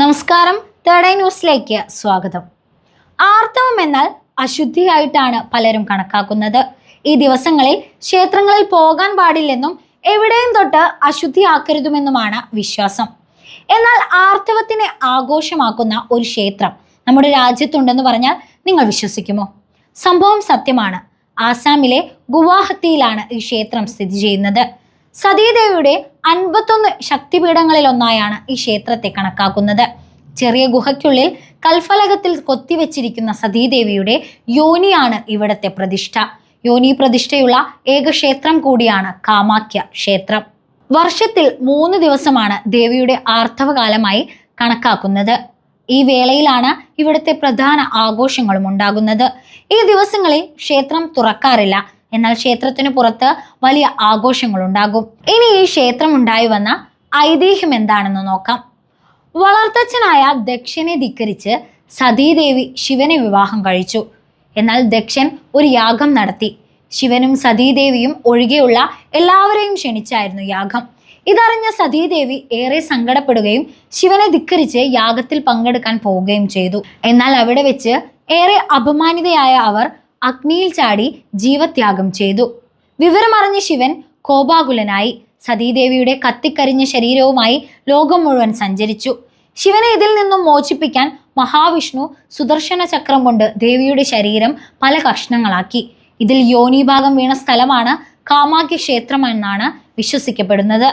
നമസ്കാരം. തേർഡ് ന്യൂസിലേക്ക് സ്വാഗതം. ആർത്തവം എന്നാൽ അശുദ്ധിയായിട്ടാണ് പലരും കണക്കാക്കുന്നത്. ഈ ദിവസങ്ങളിൽ ക്ഷേത്രങ്ങളിൽ പോകാൻ പാടില്ലെന്നും എവിടെയും തൊട്ട് അശുദ്ധിയാക്കരുതുമെന്നുമാണ് വിശ്വാസം. എന്നാൽ ആർത്തവത്തിനെ ആഘോഷമാക്കുന്ന ഒരു ക്ഷേത്രം നമ്മുടെ രാജ്യത്തുണ്ടെന്ന് പറഞ്ഞാൽ നിങ്ങൾ വിശ്വസിക്കുമോ? സംഭവം സത്യമാണ്. ആസാമിലെ ഗുവാഹത്തിയിലാണ് ഈ ക്ഷേത്രം സ്ഥിതി ചെയ്യുന്നത്. സതീദേവിയുടെ അൻപത്തൊന്ന് ശക്തിപീഠങ്ങളിൽ ഒന്നായാണ് ഈ ക്ഷേത്രത്തെ കണക്കാക്കുന്നത്. ചെറിയ ഗുഹയ്ക്കുള്ളിൽ കൽഫലകത്തിൽ കൊത്തിവെച്ചിരിക്കുന്ന സതീദേവിയുടെ യോനിയാണ് ഇവിടത്തെ പ്രതിഷ്ഠ. യോനി പ്രതിഷ്ഠയുള്ള ഏക ക്ഷേത്രം കൂടിയാണ് കാമാക്യ ക്ഷേത്രം. വർഷത്തിൽ മൂന്ന് ദിവസമാണ് ദേവിയുടെ ആർത്തവകാലമായി കണക്കാക്കുന്നത്. ഈ വേളയിലാണ് ഇവിടുത്തെ പ്രധാന ആഘോഷങ്ങളും ഉണ്ടാകുന്നത്. ഈ ദിവസങ്ങളിൽ ക്ഷേത്രം തുറക്കാറില്ല. എന്നാൽ ക്ഷേത്രത്തിന് പുറത്ത് വലിയ ആഘോഷങ്ങൾ ഉണ്ടാകും ഇനി ഈ ക്ഷേത്രം ഉണ്ടായി വന്ന ഐതിഹ്യം എന്താണെന്ന് നോക്കാം. വളർത്തച്ഛനായ ദക്ഷനെ ധിക്കരിച്ച് സതീദേവി ശിവനെ വിവാഹം കഴിച്ചു. എന്നാൽ ദക്ഷൻ ഒരു യാഗം നടത്തി. ശിവനും സതീദേവിയും ഒഴികെയുള്ള എല്ലാവരെയും ക്ഷണിച്ചായിരുന്നു യാഗം. ഇതറിഞ്ഞ സതീദേവി ഏറെ സങ്കടപ്പെടുകയും ശിവനെ ധിക്കരിച്ച് യാഗത്തിൽ പങ്കെടുക്കാൻ പോവുകയും ചെയ്തു. എന്നാൽ അവിടെ വെച്ച് ഏറെ അപമാനിതയായ അവർ അഗ്നിയിൽ ചാടി ജീവത്യാഗം ചെയ്തു. വിവരമറിഞ്ഞ ശിവൻ കോപാകുലനായി സതീദേവിയുടെ കത്തിക്കരിഞ്ഞ ശരീരവുമായി ലോകം മുഴുവൻ സഞ്ചരിച്ചു. ശിവനെ ഇതിൽ നിന്നും മോചിപ്പിക്കാൻ മഹാവിഷ്ണു സുദർശന ചക്രം കൊണ്ട് ദേവിയുടെ ശരീരം പല കഷ്ണങ്ങളാക്കി. ഇതിൽ യോനിഭാഗം വീണ സ്ഥലമാണ് കാമാക്യ ക്ഷേത്രം എന്നാണ് വിശ്വസിക്കപ്പെടുന്നത്.